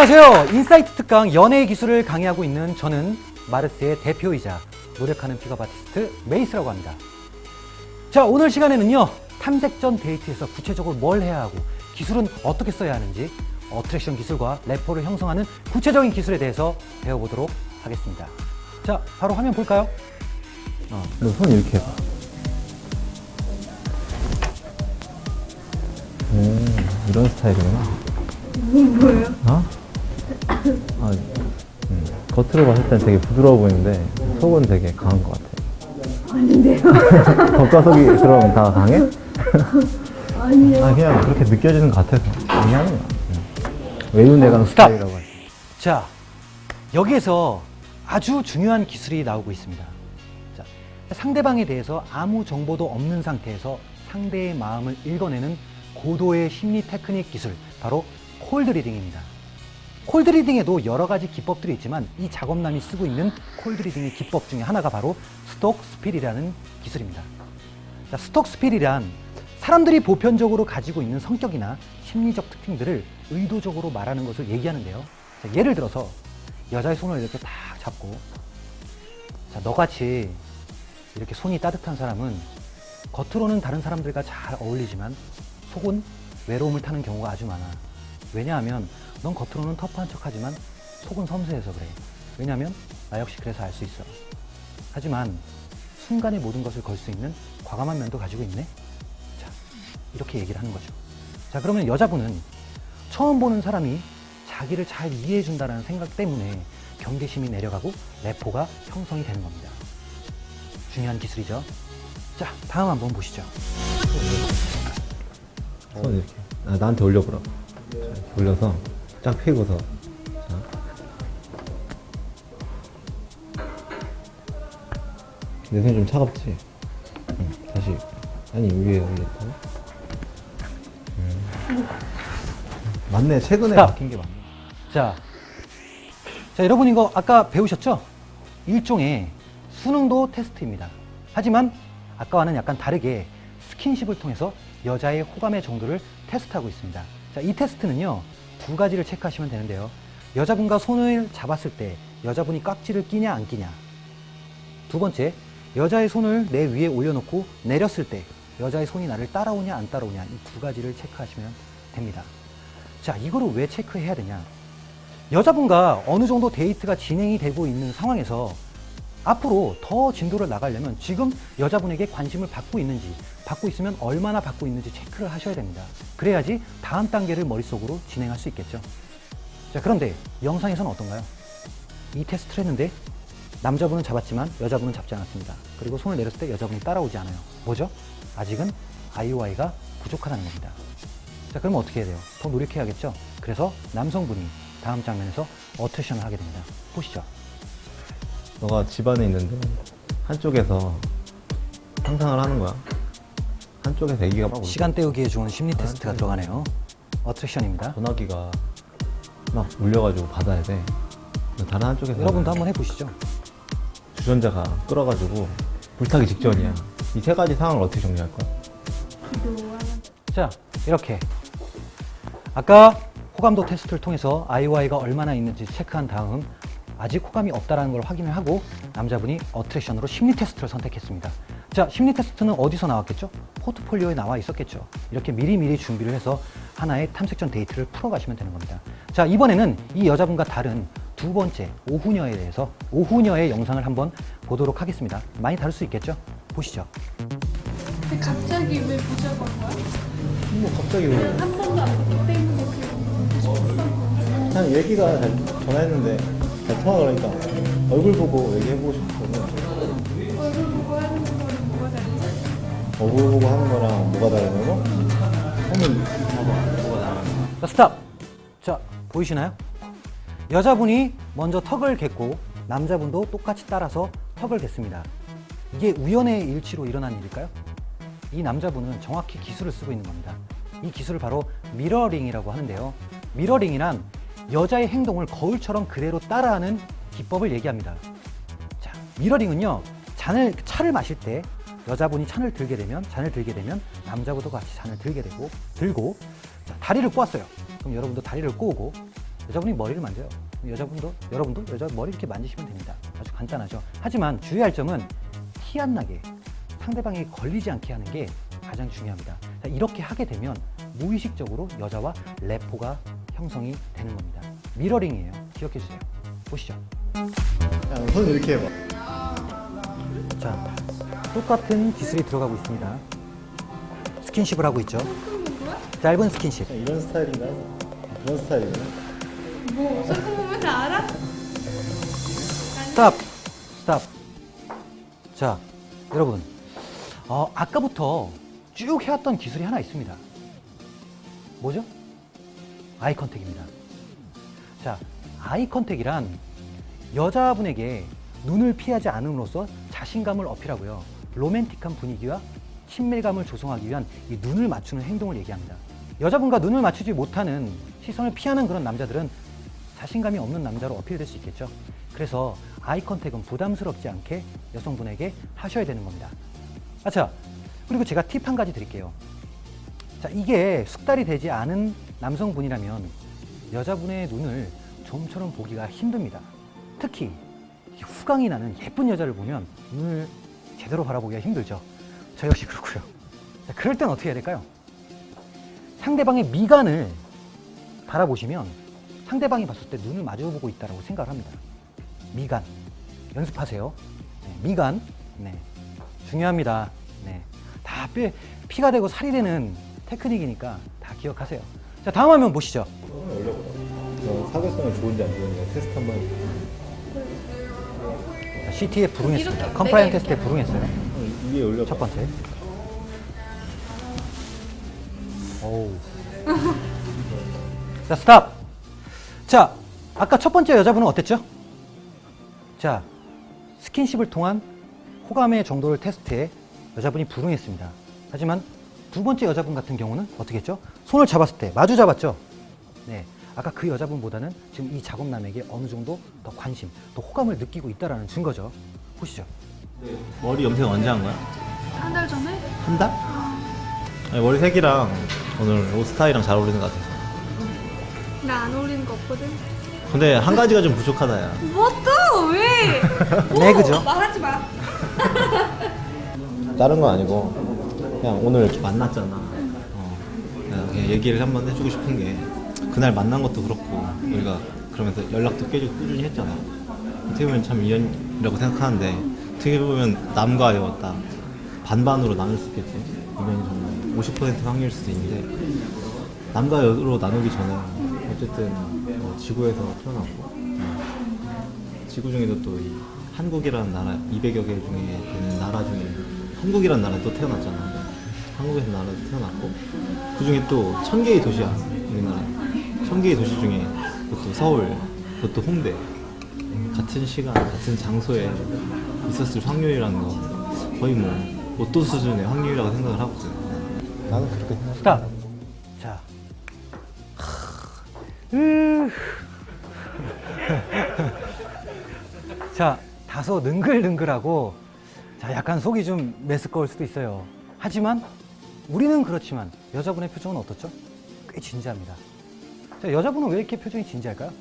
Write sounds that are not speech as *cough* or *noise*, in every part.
안녕하세요. 인사이트 특강 연애 기술을 강의하고 있는 저는 마르스의 대표이자 노력하는 픽업 아티스트 메이스라고 합니다. 자, 오늘 시간에는요. 탐색 전 데이트에서 구체적으로 뭘 해야 하고 기술은 어떻게 써야 하는지 어트랙션 기술과 래퍼를 형성하는 구체적인 기술에 대해서 배워보도록 하겠습니다. 자, 바로 화면 볼까요? 어, 너손 이렇게 해봐. 음, 이런 스타일이구나. 뭐예요? 어? 아, 음, 겉으로 봤을 땐 되게 부드러워 보이는데 속은 되게 강한 것 같아. 아닌데요? 겉과 속이 그럼 다 강해? *laughs* 아니요. 아, 그냥 그렇게 느껴지는 것 같아서 얘기하는 거야. 음. 외유내강 스탑! 스타일이라고 하지. 자, 여기에서 아주 중요한 기술이 나오고 있습니다. 자, 상대방에 대해서 아무 정보도 없는 상태에서 상대의 마음을 읽어내는 고도의 심리 테크닉 기술, 바로 콜드 리딩입니다. 콜드 리딩에도 여러 가지 기법들이 있지만 이 작업남이 쓰고 있는 콜드 리딩의 기법 중에 하나가 바로 스톡 스필이라는 기술입니다. 자, 스톡 스필이란 사람들이 보편적으로 가지고 있는 성격이나 심리적 특징들을 의도적으로 말하는 것을 얘기하는데요. 자, 예를 들어서 여자의 손을 이렇게 딱 잡고 자, 너같이 이렇게 손이 따뜻한 사람은 겉으로는 다른 사람들과 잘 어울리지만 속은 외로움을 타는 경우가 아주 많아. 왜냐하면 넌 겉으로는 터프한 척 하지만 속은 섬세해서 그래. 왜냐하면 나 역시 그래서 알 수 있어. 하지만 순간의 모든 것을 걸 수 있는 과감한 면도 가지고 있네. 자, 이렇게 얘기를 하는 거죠. 자, 그러면 여자분은 처음 보는 사람이 자기를 잘 이해해 준다는 생각 때문에 경계심이 내려가고 레포가 형성이 되는 겁니다. 중요한 기술이죠. 자, 다음 한번 보시죠. 손 이렇게. 아, 나한테 올려보라고. 올려서 쫙 펴고서. 자. 내 손이 좀 차갑지? 응, 다시. 아니, 위에 올렸다고? 음. 맞네, 최근에 스탑. 바뀐 게 맞네. 자, 자, 여러분 이거 아까 배우셨죠? 일종의 수능도 테스트입니다. 하지만 아까와는 약간 다르게 스킨십을 통해서 여자의 호감의 정도를 테스트하고 있습니다. 자, 이 테스트는요, 두 가지를 체크하시면 되는데요. 여자분과 손을 잡았을 때 여자분이 깍지를 끼냐 안 끼냐. 두 번째, 여자의 손을 내 위에 올려놓고 내렸을 때 여자의 손이 나를 따라오냐 안 따라오냐 이 두 가지를 체크하시면 됩니다. 자, 이거를 왜 체크해야 되냐? 여자분과 어느 정도 데이트가 진행이 되고 있는 상황에서 앞으로 더 진도를 나가려면 지금 여자분에게 관심을 받고 있는지, 받고 있으면 얼마나 받고 있는지 체크를 하셔야 됩니다. 그래야지 다음 단계를 머릿속으로 진행할 수 있겠죠. 자, 그런데 영상에서는 어떤가요? 이 테스트를 했는데 남자분은 잡았지만 여자분은 잡지 않았습니다. 그리고 손을 내렸을 때 여자분이 따라오지 않아요. 뭐죠? 아직은 IOI가 부족하다는 겁니다. 자, 그러면 어떻게 해야 돼요? 더 노력해야겠죠? 그래서 남성분이 다음 장면에서 어트랙션을 하게 됩니다. 보시죠. 너가 집안에 있는데 한쪽에서 상상을 하는 거야. 한쪽에서 애기가 막 시간 때우기에 좋은 심리 테스트가 들어가네요. 어트랙션입니다. 전화기가 막 울려가지고 받아야 돼. 다른 한쪽에서 여러분도 한번 해보시죠. 주전자가 끌어가지고 불타기 직전이야. 이 세 가지 상황을 어떻게 정리할 거야? 자, 이렇게. 아까 호감도 테스트를 통해서 IOI가 얼마나 있는지 체크한 다음 아직 호감이 없다는 걸 확인을 하고 남자분이 어트랙션으로 심리 테스트를 선택했습니다. 자, 심리 테스트는 어디서 나왔겠죠? 포트폴리오에 나와 있었겠죠. 이렇게 미리미리 준비를 해서 하나의 탐색전 데이트를 풀어가시면 되는 겁니다. 자, 이번에는 이 여자분과 다른 두 번째 오후녀에 대해서 오후녀의 영상을 한번 보도록 하겠습니다. 많이 다를 수 있겠죠? 보시죠. 근데 갑자기 왜 보자고 한 거야? 뭐 갑자기 왜? 한 번도 안 보기 때문에 그렇게 그냥 얘기가 잘 전화했는데 잘 통화 그러니까 얼굴 보고 얘기해보고 싶거 얼굴 보고 하는 거랑 뭐가 봐봐. 뭐가 다르냐? 자, 스탑! 자, 보이시나요? 여자분이 먼저 턱을 겠고 남자분도 똑같이 따라서 턱을 겠습니다. 이게 우연의 일치로 일어난 일일까요? 이 남자분은 정확히 기술을 쓰고 있는 겁니다. 이 기술을 바로 미러링이라고 하는데요. 미러링이란 여자의 행동을 거울처럼 그대로 따라하는 기법을 얘기합니다. 자, 미러링은요. 잔을 차를 마실 때 여자분이 잔을 들게 되면 잔을 들게 되면 남자분도 같이 잔을 들게 되고 들고 자, 다리를 꼬았어요. 그럼 여러분도 다리를 꼬고 여자분이 머리를 만져요. 여자분도 여러분도 여자 머리 이렇게 만지시면 됩니다. 아주 간단하죠. 하지만 주의할 점은 티 안 나게 상대방이 걸리지 않게 하는 게 가장 중요합니다. 자, 이렇게 하게 되면 무의식적으로 여자와 레포가 형성이 되는 겁니다. 미러링이에요. 기억해 주세요. 보시죠. 야, 손 이렇게 해봐. 자, 똑같은 기술이 들어가고 있습니다. 스킨십을 하고 있죠. 짧은 스킨십. 이런 스타일인가? 그런 스타일인가? 뭐 잠깐 보면 다 알아? 스탑! 스탑! 자, 여러분. 어, 아까부터 쭉 해왔던 기술이 하나 있습니다. 뭐죠? 아이 컨택입니다. 자, 아이 컨택이란 여자분에게 눈을 피하지 않음으로써 자신감을 어필하고요. 로맨틱한 분위기와 친밀감을 조성하기 위한 이 눈을 맞추는 행동을 얘기합니다. 여자분과 눈을 맞추지 못하는 시선을 피하는 그런 남자들은 자신감이 없는 남자로 어필될 수 있겠죠. 그래서 아이 컨택은 부담스럽지 않게 여성분에게 하셔야 되는 겁니다. 아, 자, 그리고 제가 팁 한 가지 드릴게요. 자, 이게 숙달이 되지 않은 남성분이라면 여자분의 눈을 좀처럼 보기가 힘듭니다. 특히 이 후광이 나는 예쁜 여자를 보면 눈을 제대로 바라보기가 힘들죠. 저 역시 그렇고요. 자, 그럴 땐 어떻게 해야 될까요? 상대방의 미간을 바라보시면 상대방이 봤을 때 눈을 마주보고 있다고 생각을 합니다. 미간 연습하세요. 네, 미간 네, 중요합니다. 네, 다 피, 피가 되고 살이 되는 테크닉이니까 다 기억하세요. 자 다음 화면 보시죠. 저 사교성이 좋은지 안 좋은지 테스트 한번 해볼게요. 자, CT에 불응했습니다. 컴플라이언 내가 테스트에 불응했어요. 어, 위에 올려봐. 첫 번째. 오우. *laughs* 자, 스탑. 자, 아까 첫 번째 여자분은 어땠죠? 자, 스킨십을 통한 호감의 정도를 테스트해 여자분이 불응했습니다. 하지만 두 번째 여자분 같은 경우는 어떻게 했죠? 손을 잡았을 때 마주 잡았죠? 네. 아까 그 여자분보다는 지금 이 작업남에게 어느 정도 더 관심, 또 호감을 느끼고 있다라는 증거죠. 보시죠. 머리 염색 언제 한 거야? 한 달 전에? 한 달? 아니, 머리 색이랑 오늘 옷 스타일이랑 잘 어울리는 것 같아서. 나 안 어울리는 거 없거든. 근데 한 가지가 좀 부족하다, 야. *laughs* 뭐 또? 왜? 네, 그죠? 말하지 마. *laughs* 다른 건 아니고, 그냥 오늘 이렇게 만났잖아. 어, 그냥 얘기를 한번 해주고 싶은 게, 그날 만난 것도 그렇고, 우리가 그러면서 연락도 계속 꾸준히 했잖아. 어떻게 보면 참 인연이라고 생각하는데, 어떻게 보면 남과 여다 반반으로 나눌 수 있겠지. 인연이 정말 50% 확률일 수도 있는데, 남과 여로 나누기 전에 어쨌든 뭐 지구에서 태어났고 어, 지구 중에도 또 이 한국이라는 나라 200여 개 중에 되는 나라 중에 한국이라는 나라에 또 태어났잖아. 한국에서 나라에 태어났고 그 중에 또 천 개의 도시야 우리나라. 천 개의 도시 중에 그것도 서울, 그것도 홍대 같은 시간, 같은 장소에 있었을 확률이라는 거 거의 뭐 로또 수준의 확률이라고 생각을 하거든. 나는 그렇게 생각. 스탑. 자. 으. 자, 다소 능글능글하고 자, 약간 속이 좀 메스꺼울 수도 있어요. 하지만 우리는 그렇지만 여자분의 표정은 어떻죠? 꽤 진지합니다. 자, 여자분은 왜 이렇게 표정이 진지할까요?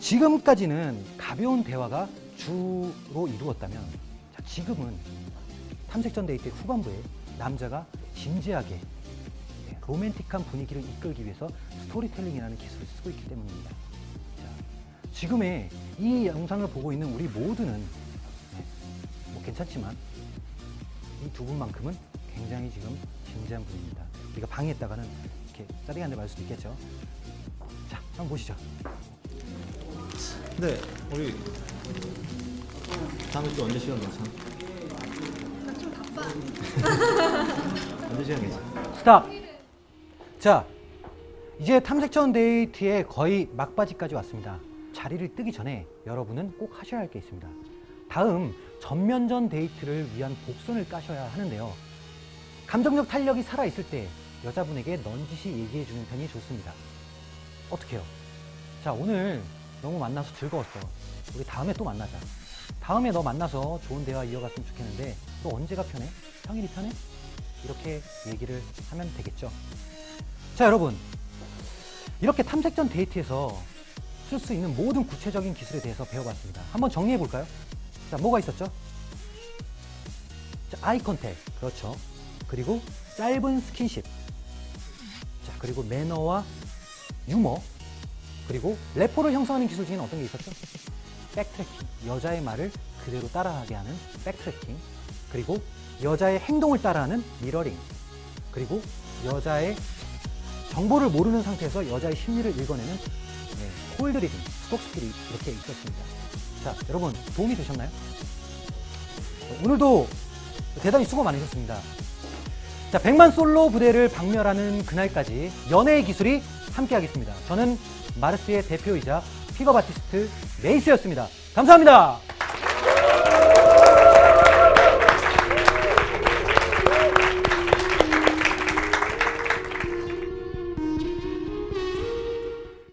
지금까지는 가벼운 대화가 주로 이루었다면 자, 지금은 탐색전 데이트 후반부에 남자가 진지하게 네, 로맨틱한 분위기를 이끌기 위해서 스토리텔링이라는 기술을 쓰고 있기 때문입니다. 자, 지금의 이 영상을 보고 있는 우리 모두는 네, 뭐 괜찮지만 이 두 분만큼은 굉장히 지금 진지한 분입니다. 우리가 방해했다가는 이렇게 짜리게 한대 맞을 수도 있겠죠. 자, 한번 보시죠. 근데 우리 다음에 또 언제 시간 괜찮아? 나좀 바빠. 언제 시간 괜찮아? 스탑. 자, 이제 탐색전 데이트의 거의 막바지까지 왔습니다. 자리를 뜨기 전에 여러분은 꼭 하셔야 할 게 있습니다. 다음 전면전 데이트를 위한 복선을 까셔야 하는데요. 감정적 탄력이 살아 있을 때 여자분에게 넌지시 얘기해 주는 편이 좋습니다. 어떻게요? 자, 오늘 너무 만나서 즐거웠어. 우리 다음에 또 만나자. 다음에 너 만나서 좋은 대화 이어갔으면 좋겠는데 또 언제가 편해? 평일이 편해? 이렇게 얘기를 하면 되겠죠. 자, 여러분. 이렇게 탐색전 데이트에서 쓸 수 있는 모든 구체적인 기술에 대해서 배워봤습니다. 한번 정리해 볼까요? 자, 뭐가 있었죠? 자, 아이 컨택. 그렇죠. 그리고 짧은 스킨십. 자, 그리고 매너와 유머. 그리고 레포를 형성하는 기술 중에는 어떤 게 있었죠? 백트래킹. 여자의 말을 그대로 따라하게 하는 백트래킹. 그리고 여자의 행동을 따라하는 미러링. 그리고 여자의 정보를 모르는 상태에서 여자의 심리를 읽어내는 네, 콜드 리딩, 스톡 스킬이 이렇게 있었습니다. 자, 여러분 도움이 되셨나요? 오늘도 대단히 수고 많으셨습니다. 자, 100만 솔로 부대를 박멸하는 그날까지 연애의 기술이 함께하겠습니다. 저는 마르스의 대표이자 픽업 아티스트 메이스였습니다. 감사합니다.